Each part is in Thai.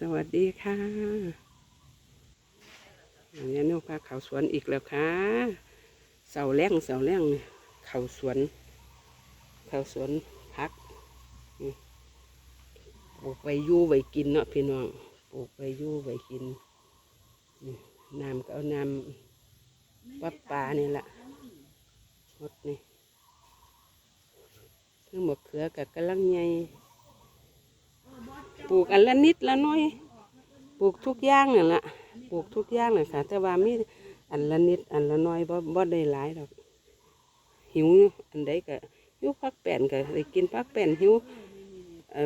สวัสดีค่ะอันนี้น้องพาเขาสวนอีกแล้วค่ะเสาแรงเสาแรงเนี่ยเขาสวน เขาสวนพักปลูกไว้อยู่ไว้กินเนาะพี่น้องปลูกไว้อยู่ไว้กินน้ำก็เอาน้ำวัดป่านี่แหละหมดนี่เครื่องบกเขือกับกระลังใหญ่ ปลูกอันละนิดละน้อย ปลูกทุกอย่างนั่นละปลูกทุกอย่างน่ะค่ะ แต่ว่ามีอันละนิดอันละน้อยบ่บ่ได้หลายดอก หิวอันใดก็หิวพักแป้นก็ได้กินพักแป้นหิว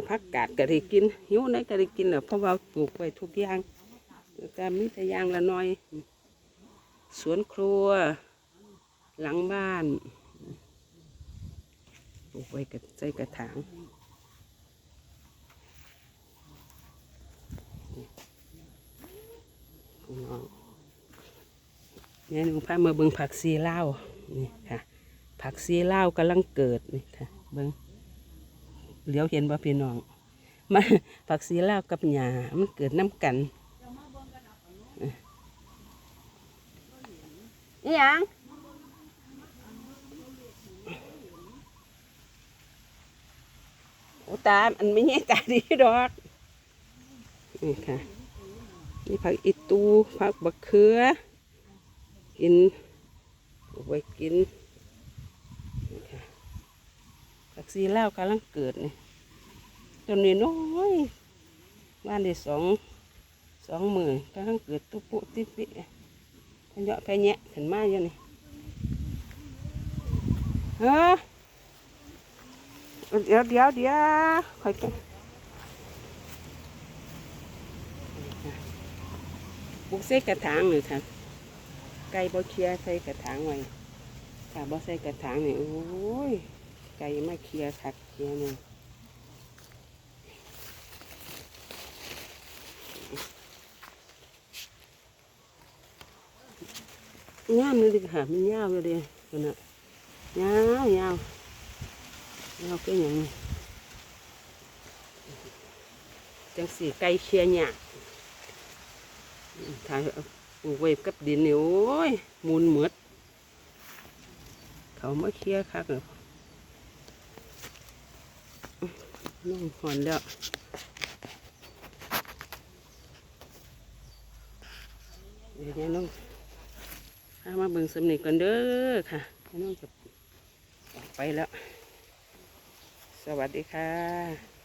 พักกาดก็ได้กินหิวไหนก็ได้กินแหละเพราะว่าปลูกไว้ทุกอย่างก็มีแต่อย่างละน้อย สวนครัว หลังบ้านปลูกไว้กับใส่กระถาง พี่น้องเนี่ยหนูพามาเบิ่งผักซีลาวนี่ค่ะ ผักซีลาวกำลังเกิดนี่ค่ะเบิ่งเหลียวเห็นบ่พี่น้องมาผักซีลาวกับหญ้ามันเกิดน้ำกันอีหยังโอ้ตาอันไม่ใช่ตาดีดอกนี่ค่ะนี่ผักอีตูผักบักเขือ กินไว้กินนี่ค่ะผักซีลาวกำลังเกิดนี่ต้นนี้น้อยบ้านได้สองสองหมื่นกำลังเกิดตุ๊ปุติปิพะเยาะพะแยะขึ้นมาอยู่นี่เฮ้เดี๋ยวเดี๋ยวเดี๋ยวคอยกันปลูกใส่กระถางเลยค่ะ ไก่บ่เคียใส่กระถางไว้ถ้าบ่ใส่กระถางนี่โอ้ย ไก่มาเคลียร์คักเคลียเนี่ยงามเลยดิค่ะมันยาวเลยดิคนน่ะยาวยาวยาวก็อย่างนี้จังสีไก่เคียเนี่ยถ้าเอา ปลูกไว้กับดินนี่โอ้ยมูลเหมือดเขามาเคลียร์คักเลยน้องหอนแล้วเดี๋ยวนี้น้องพามาเบิ่งสำนีก่อนเด้อค่ะน้องจะออกไปแล้ว สวัสดีค่ะ